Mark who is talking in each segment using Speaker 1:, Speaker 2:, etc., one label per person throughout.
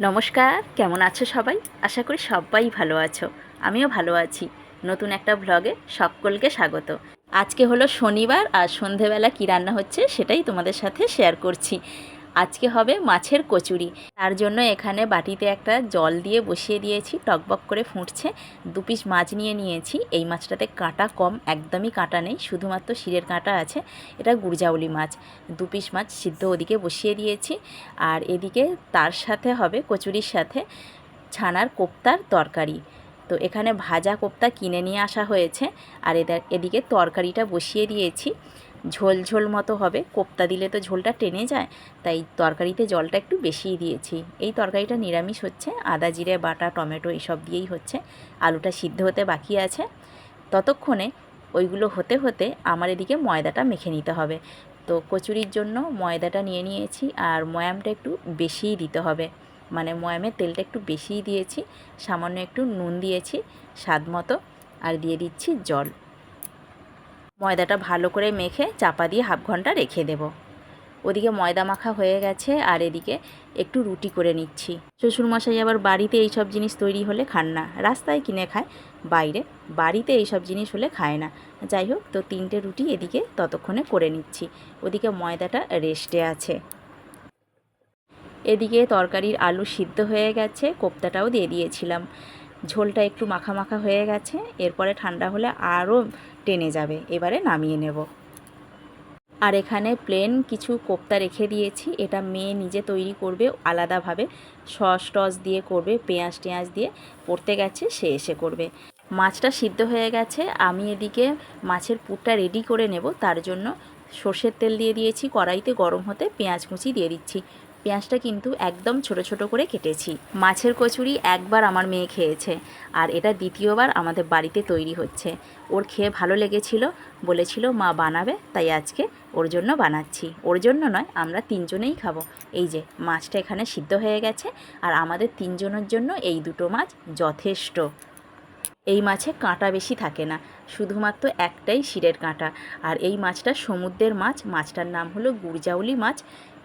Speaker 1: নমস্কার, কেমন আছো সবাই? আশা করি সবাই ভালো আছো। আমিও ভালো আছি। নতুন একটা ভ্লগে সকলকে স্বাগত। আজকে হলো শনিবার আর সন্ধেবেলা কী রান্না হচ্ছে সেটাই তোমাদের সাথে শেয়ার করছি। আজকে হবে মাছের কচুরি। তার জন্য এখানে বাটিতে একটা জল দিয়ে বসিয়ে দিয়েছি, টকবক করে ফুটছে। দু পিস মাছ নিয়ে নিয়েছি। এই মাছটাতে কাঁটা কম, একদমই কাঁটা নেই, শুধুমাত্র শিরের কাঁটা আছে। এটা গুড়জাউলি মাছ। দু পিস মাছ সিদ্ধ ওদিকে বসিয়ে দিয়েছি। আর এদিকে তার সাথে হবে কচুরির সাথে ছানার কোপ্তার তরকারি। তো এখানে ভাজা কোপ্তা কিনে নিয়ে আসা হয়েছে। আর এদিকে তরকারিটা বসিয়ে দিয়েছি। ঝোল ঝোল মতো হবে। কোপ্তা দিলে তো ঝোলটা টেনে যায়, তাই তরকারিতে জলটা একটু বেশিই দিয়েছি। এই তরকারিটা নিরামিষ হচ্ছে, আদা, জিরে, বাটা, টমেটো এইসব দিয়েই হচ্ছে। আলুটা সিদ্ধ হতে বাকি আছে। ততক্ষণে ওইগুলো হতে হতে আমার এদিকে ময়দাটা মেখে নিতে হবে। তো কচুরির জন্য ময়দাটা নিয়ে নিয়েছি, আর ময়ামটা একটু বেশিই দিতে হবে। মানে ময়ামের তেলটা একটু বেশিই দিয়েছি, সামান্য একটু নুন দিয়েছি, স্বাদ মতো, আর দিয়ে দিচ্ছি জল। ময়দাটা ভালো করে মেখে চাপা দিয়ে হাফ ঘণ্টা রেখে দেব। ওদিকে ময়দা মাখা হয়ে গেছে আর এদিকে একটু রুটি করে নিচ্ছি। শ্বশুরমশাই আবার বাড়িতে এই সব জিনিস তৈরি হলে খান না। রাস্তায় কিনে খায়, বাইরে বাড়িতে এই সব জিনিস হলে খায় না। যাই হোক, তো তিনটে রুটি এদিকে ততক্ষণে করে নিচ্ছি। ওদিকে ময়দাটা রেস্টে আছে। এদিকে তরকারির আলু সিদ্ধ হয়ে গেছে, কোপ্তাটাও দিয়ে দিয়েছিলাম। ঝোলটা একটু মাখা মাখা হয়ে গেছে, এরপরে ঠান্ডা হলে আরও টেনে যাবে, এবারে নামিয়ে নেব। আর এখানে প্লেন কিছু কোপ্তা রেখে দিয়েছি, এটা মেয়ে নিজে তৈরি করবে, আলাদাভাবে সস টস দিয়ে করবে, পেঁয়াজ টেঁয়াজ দিয়ে পড়তে গেছে, সে এসে করবে। মাছটা সিদ্ধ হয়ে গেছে, আমি এদিকে মাছের পুরটা রেডি করে নেব, তার জন্য সর্ষের তেল দিয়ে দিয়েছি, কড়াইতে গরম হতে পেঁয়াজ কুচি দিয়ে দিচ্ছি। পেঁয়াজটা কিন্তু একদম ছোট ছোট করে কেটেছি। মাছের কচুরি একবার আমার মেয়ে খেয়েছে আর এটা দ্বিতীয়বার আমাদের বাড়িতে তৈরি হচ্ছে। ওর খেয়ে ভালো লেগেছিল, বলেছিল, মা বানাবে, তাই আজকে ওর জন্য বানাচ্ছি। ওর জন্য নয়, আমরা তিনজনেই খাব। এই যে, মাছটা এখানে সিদ্ধ হয়ে গেছে আর আমাদের তিনজনের জন্য এই দুটো মাছ যথেষ্ট। এই মাছে কাঁটা বেশি থাকে না, শুধুমাত্র একটাই শিরের কাঁটা। আর এই মাছটা সমুদ্রের মাছ, মাছটার নাম হলো গুড়জাউলি মাছ।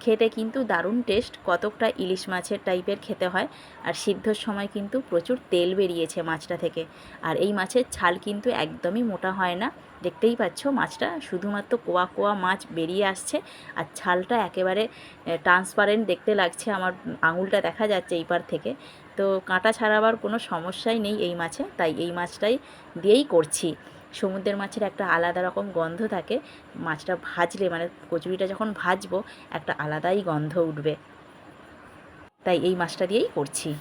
Speaker 1: খেতে কিন্তু দারুণ টেস্ট কতকটা ইলিশ মাছের টাইপের খেতে হয়। আর সিদ্ধর সময় কিন্তু প্রচুর তেল বেরিয়েছে মাছটা থেকে। আর এই মাছের ছাল কিন্তু একদমই মোটা হয় না। দেখতেই পাচ্ছ মাছটা শুধুমাত্র কোয়া কোয়া মাছ বেরিয়ে আসছে। আর ছালটা একেবারে ট্রান্সপারেন্ট দেখতে লাগছে। আমার আঙুলটা দেখা যাচ্ছে এই পার থেকে। তো কাঁটা ছাড়াবার কোনো সমস্যাই নেই এই মাছে। তাই এই মাছটাই দিয়েই করছি। সমুদ্রের মাছের একটা আলাদা রকম গন্ধ থাকে। মাছটা ভাজলে মানে কচুরিটা যখন ভাজবো, একটা আলাদাই গন্ধ উঠবে। তাই এই মাছটা দিয়েই করছি।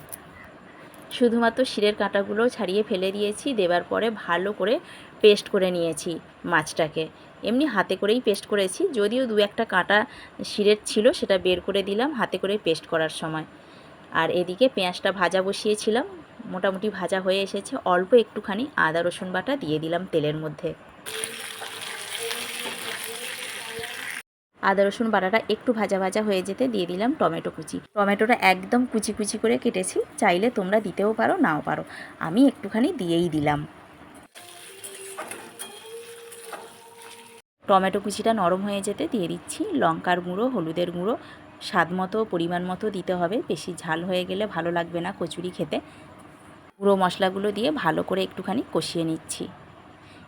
Speaker 1: শুধুমাত্র শিরের কাঁটাগুলো ছাড়িয়ে ফেলে দিয়েছি, দেবার পরে ভালো করে পেস্ট করে নিয়েছি মাছটাকে। এমনি হাতে করেই পেস্ট করেছি, যদিও দু একটা কাঁটা শিরের ছিল, সেটা বের করে দিলাম হাতে করে পেস্ট করার সময়। আর এদিকে পেঁয়াজটা ভাজা বসিয়েছিলাম। মোটামুটি ভাজা হয়ে এসেছে। অল্প একটুখানি আদা, রসুন বাটা দিয়ে দিলাম তেলের মধ্যে। আদা, রসুন বাটাটা একটু ভাজা ভাজা হয়ে যেতে দিয়ে দিলাম টমেটো কুচি। টমেটোটা একদম কুচি কুচি করে কেটেছি। চাইলে তোমরা দিতেও পারো, নাও পারো। আমি একটুখানি দিয়েই দিলাম। টমেটো কুচিটা নরম হয়ে যেতে দিয়ে দিচ্ছি। লঙ্কার গুঁড়ো, হলুদের গুঁড়ো স্বাদ মতো, পরিমাণ মতো দিতে হবে। বেশি ঝাল হয়ে গেলে ভালো লাগবে না কচুরি খেতে। গুঁড়ো মশলাগুলো দিয়ে ভালো করে একটুখানি কষিয়ে নিচ্ছি।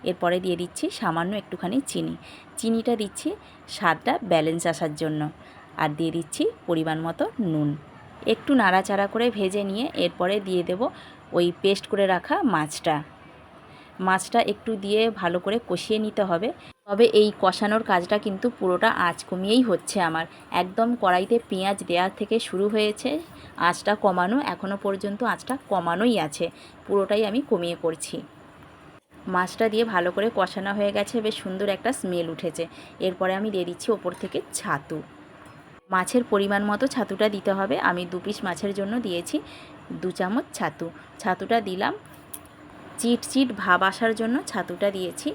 Speaker 1: এরপরে দিয়ে দিচ্ছি সামান্য একটুখানি চিনি। চিনিটা দিচ্ছি স্বাদটা ব্যালেন্স আসার জন্য। আর দিয়ে দিচ্ছি পরিমাণ মতো নুন। একটু নাড়াচাড়া করে ভেজে নিয়ে এরপরে দিয়ে দেব ওই পেস্ট করে রাখা মাছটা। মাছটা একটু দিয়ে ভালো করে কষিয়ে নিতে হবে। তবে এই কষানোর কাজটা কিন্তু পুরোটা আঁচ কমিয়েই হচ্ছে আমার। একদম কড়াইতে পেঁয়াজ দেওয়ার থেকে শুরু হয়েছে, আঁচটা কমানো এখনও পর্যন্ত আঁচটা কমানোই আছে। পুরোটাই আমি কমিয়ে করছি। মাছটা দিয়ে ভালো করে কষানো হয়ে গেছে, বেশ সুন্দর একটা স্মেল উঠেছে। এরপরে আমি দিয়ে দিচ্ছি ওপর থেকে ছাতু। মাছের পরিমাণ মতো ছাতুটা দিতে হবে। আমি দু পিস মাছের জন্য দিয়েছি দু চামচ ছাতু। ছাতুটা দিলাম চিট চিট ভাব আসার জন্য ছাতুটা দিয়েছি।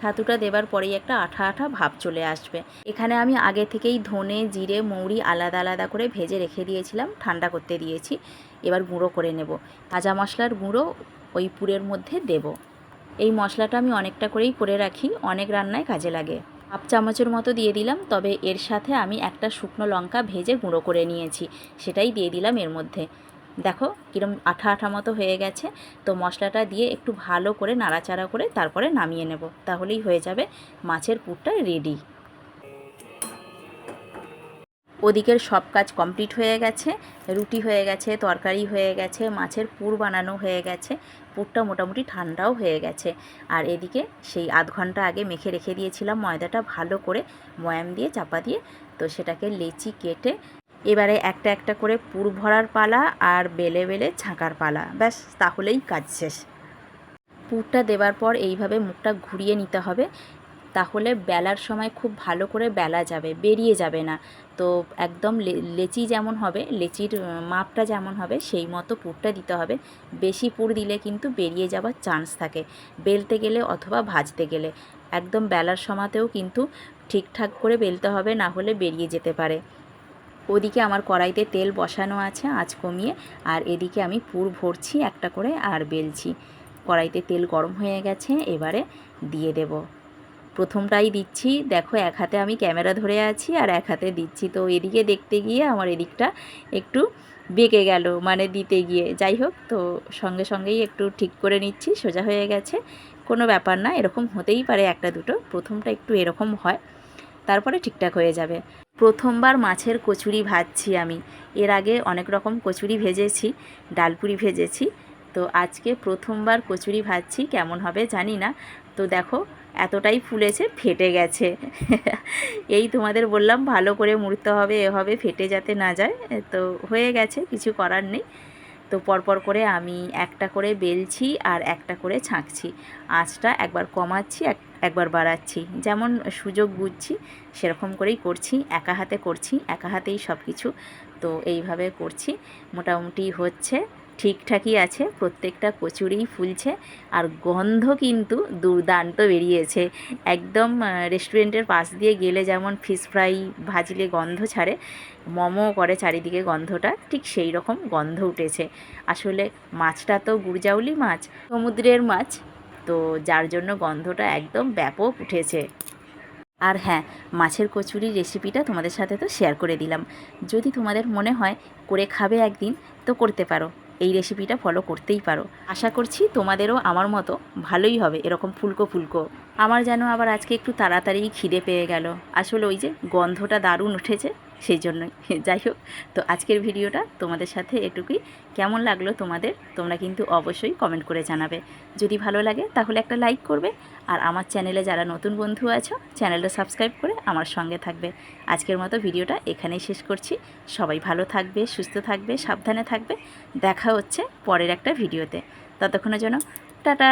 Speaker 1: ছাতুটা দেবার পরেই একটা আঠা আঠা ভাব চলে আসবে। এখানে আমি আগে থেকেই ধনে, জিরে, মৌরি আলাদা আলাদা করে ভেজে রেখে দিয়েছিলাম, ঠান্ডা করতে দিয়েছি। এবার গুঁড়ো করে নেব। ভাজা মশলার গুঁড়ো ওই পুরের মধ্যে দেব। এই মশলাটা আমি অনেকটা করেই করে রাখি, অনেক রান্নায় কাজে লাগে। হাফ চামচের মতো দিয়ে দিলাম, তবে এর সাথে আমি একটা শুকনো লঙ্কা ভেজে গুঁড়ো করে নিয়েছি, সেটাই দিয়ে দিলাম এর মধ্যে। দেখো কীরকম আঠা আঠা মতো হয়ে গেছে। তো মশলাটা দিয়ে একটু ভালো করে নাড়াচাড়া করে তারপরে নামিয়ে নেব। তাহলেই হয়ে যাবে মাছের পুরটা রেডি ওদিকের সব কাজ কমপ্লিট হয়ে গেছে। রুটি হয়ে গেছে, তরকারি হয়ে গেছে, মাছের পুর বানানো হয়ে গেছে। পুরটা মোটামুটি ঠান্ডাও হয়ে গেছে। আর এদিকে সেই আধ ঘণ্টা আগে মেখে রেখে দিয়েছিলাম ময়দাটা ভালো করে ময়াম দিয়ে চাপা দিয়ে। তো সেটাকে লেচি কেটে এবারে একটা একটা করে পুর ভরার পালা আর বেলে বেলে ছাঁকার পালা। ব্যাস, তাহলেই কাজ শেষ। পুরটা দেওয়ার পর এইভাবে মুখটা ঘুরিয়ে নিতে হবে। তাহলে বেলার সময় খুব ভালো করে বেলা যাবে, বেরিয়ে যাবে না। তো একদম লেচি যেমন হবে, লেচির মাপটা যেমন হবে, সেই মতো পুরটা দিতে হবে। বেশি পুর দিলে কিন্তু বেরিয়ে যাওয়ার চান্স থাকে। বেলতে গেলে অথবা ভাজতে গেলে। একদম বেলার সময়তেও কিন্তু ঠিকঠাক করে বেলতে হবে, না হলে বেরিয়ে যেতে পারে। ওদিকে আমার কড়াইতে তেল বসানো আছে, আঁচ কমিয়ে, আর এদিকে আমি পুর ভরছি একটা করে আর বেলছি। কড়াইতে তেল গরম হয়ে গেছে, এবারে দিয়ে দেব। প্রথমটাই দিচ্ছি, দেখো এক হাতে আমি ক্যামেরা ধরে আছি আর এক হাতে দিচ্ছি। তো এদিকে দেখতে গিয়ে আমার এদিকটা একটু বেঁকে গেল মানে দিতে গিয়ে। যাই হোক, তো সঙ্গে সঙ্গেই একটু ঠিক করে নিচ্ছি, সোজা হয়ে গেছে। কোনো ব্যাপার না, এরকম হতেই পারে একটা দুটো। প্রথমটা একটু এরকম হয়। তারপরে ঠিকঠাক হয়ে যাবে। প্রথমবার মাছের কচুরি ভাজছি আমি। এর আগে অনেক রকম কচুরি ভেজেছি, ডালপুরি ভেজেছি। তো আজকে প্রথমবার কচুরি ভাজছি, কেমন হবে জানি না। তো দেখো, এতটাই ফুলেছে, ফেটে গেছে। এই তোমাদের বললাম, ভালো করে মুড়তে হবে এ হবে ফেটে যাতে না যায়। তো হয়ে গেছে, কিছু করার নেই। তো পরপর করে আমি একটা করে বেলছি আর একটা করে ছাঁকছি। আঁচটা একবার কমাচ্ছি, এক, একবার বাড়াচ্ছি। যেমন সুযোগ বুঝছি, সেরকম করেই করছি, একা হাতে করছি, একা হাতেই সব কিছু তো এইভাবে করছি। মোটামুটি হচ্ছে ঠিকঠাকই আছে, প্রত্যেকটা কচুরিই ফুলছে আর গন্ধ কিন্তু দুর্দান্ত বেরিয়েছে। একদম রেস্টুরেন্টের পাশ দিয়ে গেলে যেমন ফিশ ফ্রাই ভাজলে গন্ধ ছাড়ে, মোমো করে চারিদিকে গন্ধটা, ঠিক সেই রকম গন্ধ উঠেছে। আসলে মাছটা তো গুড়জাউলি মাছ, সমুদ্রের মাছ, তো যার জন্য গন্ধটা একদম ব্যাপক উঠেছে। আর হ্যাঁ মাছের কচুরির রেসিপিটা তোমাদের সাথে তো শেয়ার করে দিলাম। যদি তোমাদের মনে হয়, করে খাবে একদিন, তো করতে পারো। এই রেসিপিটা ফলো করতেই পারো। আশা করছি তোমাদেরও আমার মতো ভালোই হবে এরকম ফুলকো ফুলকো। আমার যেন আবার আজকে একটু তাড়াতাড়ি খিদে পেয়ে গেল। আসলে ওই যে গন্ধটা দারুণ উঠেছে। সেই জন্যই। যাই হোক, তো আজকের ভিডিওটা তোমাদের সাথে এটুকুই। কেমন লাগল তোমাদের? তোমরা কিন্তু অবশ্যই কমেন্ট করে জানাবে। যদি ভালো লাগে, তাহলে একটা লাইক করবে। আর আমার চ্যানেলে যারা নতুন বন্ধু আছো, চ্যানেলটা সাবস্ক্রাইব করে আমার সঙ্গে থাকবে। আজকের মতো ভিডিওটা এখানেই শেষ করছি। সবাই ভালো থাকবে, সুস্থ থাকবে, সাবধানে থাকবে। দেখা হচ্ছে পরের একটা ভিডিওতে। ততক্ষণের জন্য, টাটা!